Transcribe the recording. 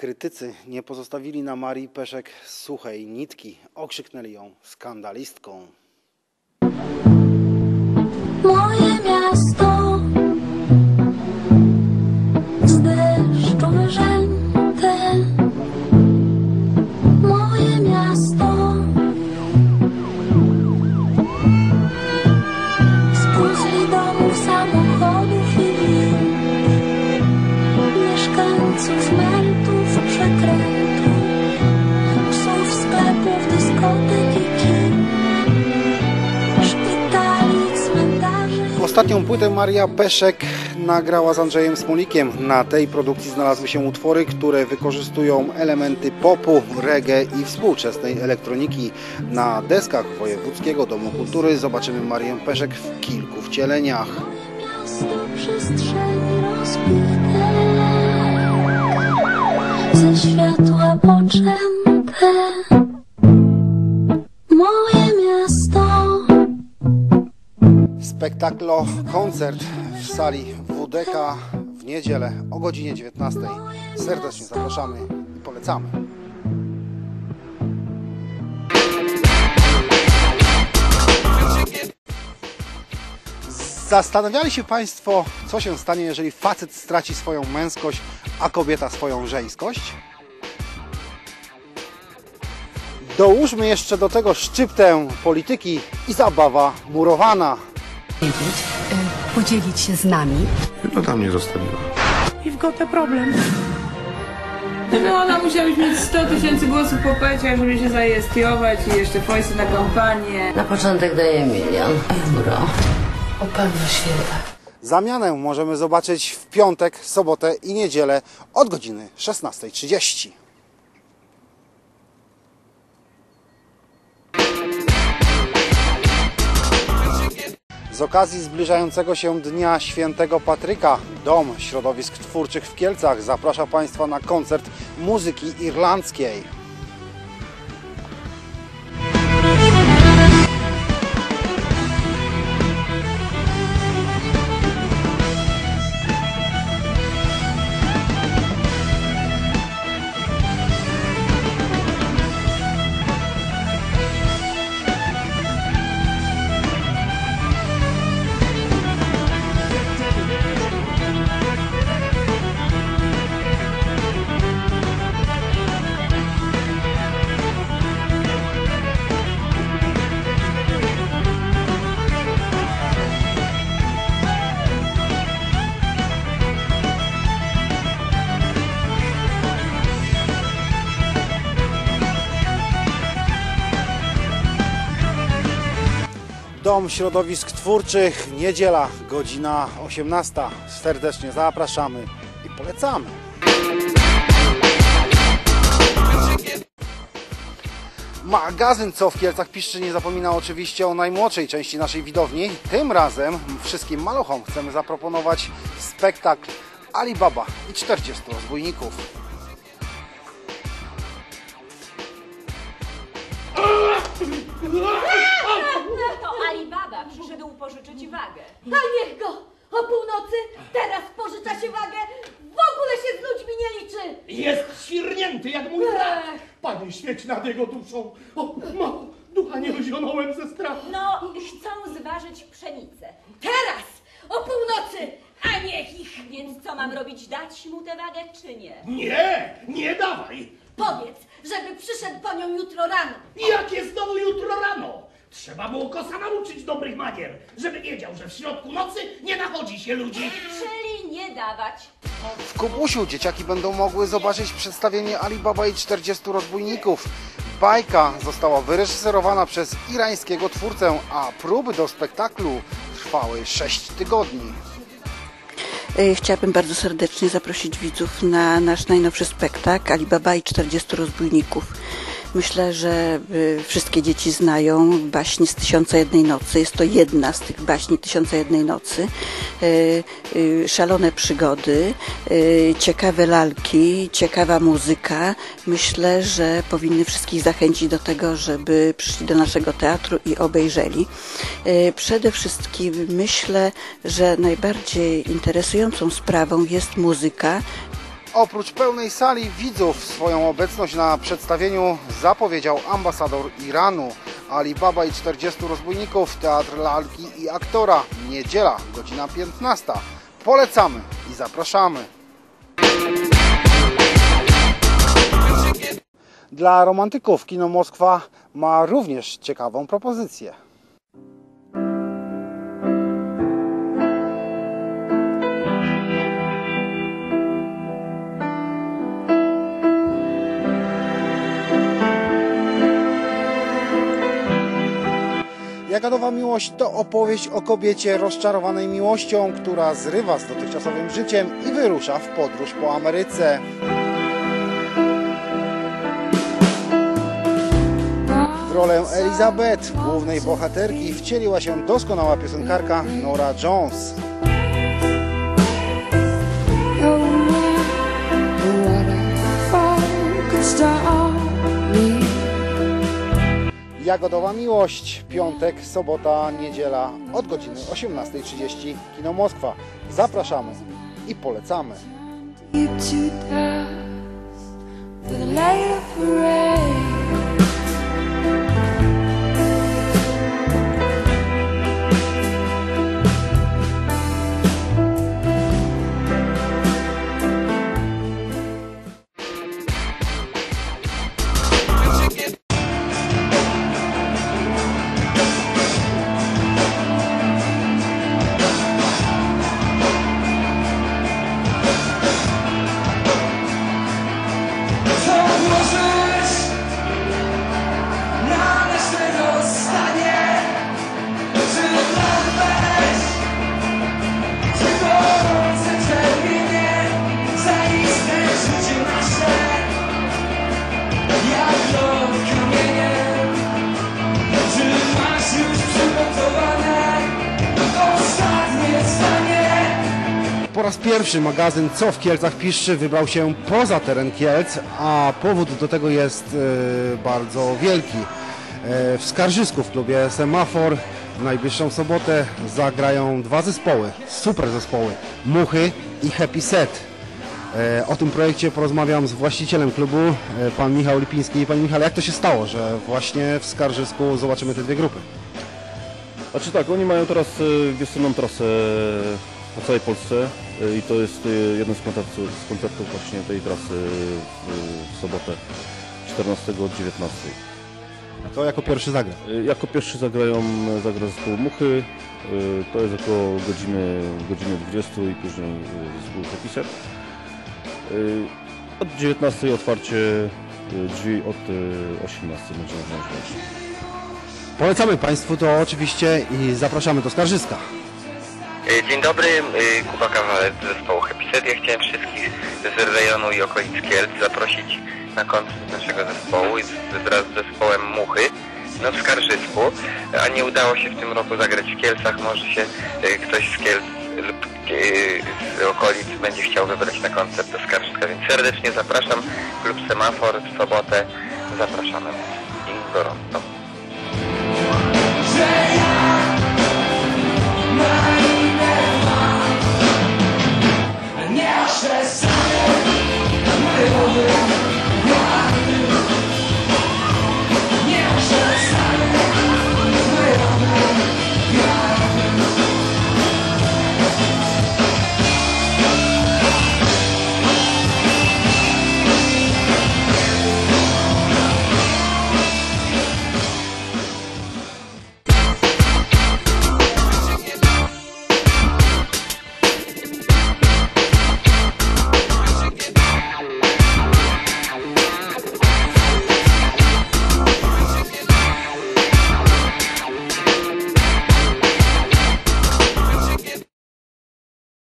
Krytycy nie pozostawili na Marii Peszek suchej nitki. Okrzyknęli ją skandalistką. Moje miasto Ostatnią płytę Maria Peszek nagrała z Andrzejem Smolikiem. Na tej produkcji znalazły się utwory, które wykorzystują elementy popu, reggae i współczesnej elektroniki. Na deskach Wojewódzkiego Domu Kultury zobaczymy Marię Peszek w kilku wcieleniach. Ze światła poczęte. Spektaklo, koncert w sali WDK w niedzielę o godzinie 19. Serdecznie zapraszamy i polecamy. Zastanawiali się Państwo, co się stanie, jeżeli facet straci swoją męskość, a kobieta swoją żeńskość? Dołóżmy jeszcze do tego szczyptę polityki i zabawa murowana. Wiedzieć, y, podzielić się z nami. No tam nie zostawiła. i w gotę problem. Gdyby ona musiała mieć 100 tysięcy głosów po peciach, żeby się zajestiować i jeszcze wojsy na kampanię. Na początek daję milion euro. O Panno Święta. Zamianę możemy zobaczyć w piątek, sobotę i niedzielę od godziny 16.30. Z okazji zbliżającego się Dnia Świętego Patryka Dom Środowisk Twórczych w Kielcach zaprasza Państwa na koncert muzyki irlandzkiej. Dom Środowisk Twórczych, niedziela, godzina 18. Serdecznie zapraszamy i polecamy. Magazyn Co w Kielcach Piszczy nie zapomina oczywiście o najmłodszej części naszej widowni. Tym razem wszystkim maluchom chcemy zaproponować spektakl Alibaba i 40 rozbójników. To Alibaba przyszedł pożyczyć wagę. A niech go! O północy teraz pożycza się wagę! W ogóle się z ludźmi nie liczy! Jest świrnięty jak mój brat. Panie, świeć nad jego duszą. O, mało, ducha nie wyzionąłem ze strachu. No, chcą zważyć pszenicę. Teraz! O północy! A niech ich! Więc co mam robić? Dać mu tę wagę czy nie? Nie, nie dawaj. Powiedz, żeby przyszedł po nią jutro rano. Jakie znowu jutro rano? Trzeba było kosa nauczyć dobrych manier, żeby wiedział, że w środku nocy nie nachodzi się ludzi. Czyli nie dawać. W Kubusiu dzieciaki będą mogły zobaczyć przedstawienie Alibaba i 40 rozbójników. Bajka została wyreżyserowana przez irańskiego twórcę, a próby do spektaklu trwały 6 tygodni. E, Chciałabym bardzo serdecznie zaprosić widzów na nasz najnowszy spektakl Alibaba i 40 rozbójników. Myślę, że y, wszystkie dzieci znają baśń z Tysiąca Jednej Nocy. Jest to jedna z tych baśni Tysiąca Jednej Nocy. Y, y, Szalone przygody, ciekawe lalki, ciekawa muzyka. Myślę, że powinny wszystkich zachęcić do tego, żeby przyszli do naszego teatru i obejrzeli. Przede wszystkim myślę, że najbardziej interesującą sprawą jest muzyka, Oprócz pełnej sali widzów swoją obecność na przedstawieniu zapowiedział ambasador Iranu. Alibaba i 40 rozbójników, teatr lalki i aktora. Niedziela, godzina 15. Polecamy i zapraszamy. Dla romantyków Kino Moskwa ma również ciekawą propozycję. Jagadowa miłość to opowieść o kobiecie rozczarowanej miłością, która zrywa z dotychczasowym życiem i wyrusza w podróż po Ameryce. W rolę Elizabeth, głównej bohaterki, wcieliła się doskonała piosenkarka Nora Jones. Jagodowa Miłość, piątek, sobota, niedziela od godziny 18.30 Kino Moskwa. Zapraszamy i polecamy. Pierwszy magazyn Co w Kielcach Piszczy wybrał się poza teren Kielc, a powód do tego jest e, bardzo wielki. E, w Skarżysku w klubie Semafor w najbliższą sobotę zagrają dwa zespoły, super zespoły, Muchy i Happy Set. E, o tym projekcie porozmawiam z właścicielem klubu, pan Michał Lipiński. Panie Michale, jak to się stało, że właśnie w Skarżysku zobaczymy te dwie grupy? Znaczy tak, oni mają teraz dwustronną trasę po całej Polsce e, i to jest e, jeden z koncertów, z koncertów właśnie tej trasy w, w sobotę 14 od 19. A to jako pierwszy zagra. Jako pierwszy zagrają, zagra zespół Muchy, to jest około godziny, godziny 20 i później zespół Happy Od 19 otwarcie drzwi, od e, 18 będziemy wziąć grać. Polecamy Państwu to oczywiście i zapraszamy do Skarżyska. E, Dzień dobry, e, Kuba Kawaler z zespołu Happy Set. Ja chciałem wszystkich z rejonu i okolic Kielc zaprosić na koncert naszego zespołu wraz z zespołem Muchy no w Skarżysku, a nie udało się w tym roku zagrać w Kielcach. Może się e, ktoś z Kielc lub z okolic będzie chciał wybrać na koncert do Skarżyska, więc serdecznie zapraszam. Klub Semafor w sobotę zapraszamy i gorąco.